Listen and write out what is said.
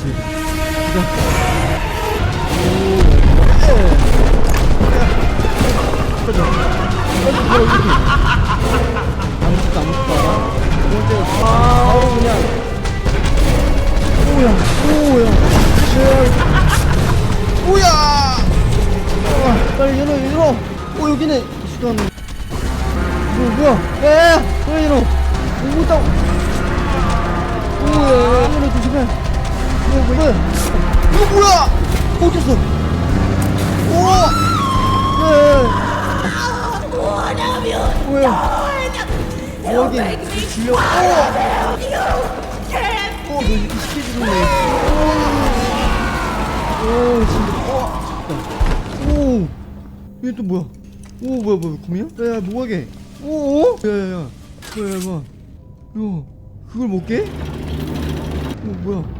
그렇지. 가자. 빨리 들어 이렇게. 아무것도 아무것도 알아. 이제 바로 그냥. 오야, 오야, 쉐. 오야. 아, 빨리 열어, 열어. 오 여기네. 시간. 뭐 뭐야? 야야야, 빨리 열어. 못 다. 오 이거 뭐야? 이거 뭐야? 꽂혔어. 오. 야. 뭐야? 여기 질려. 오. 어, 너 이렇게 쉽게 죽었네. 오, 오, 진짜. 어, 잠깐. 오, 얘또 뭐야? 오, 뭐야, 뭐야, 곰이야? 야, 야, 뭐하게? 오, 오? 야, 야, 야. 야, 야, 봐. 야, 그걸 먹게? 어, 뭐야?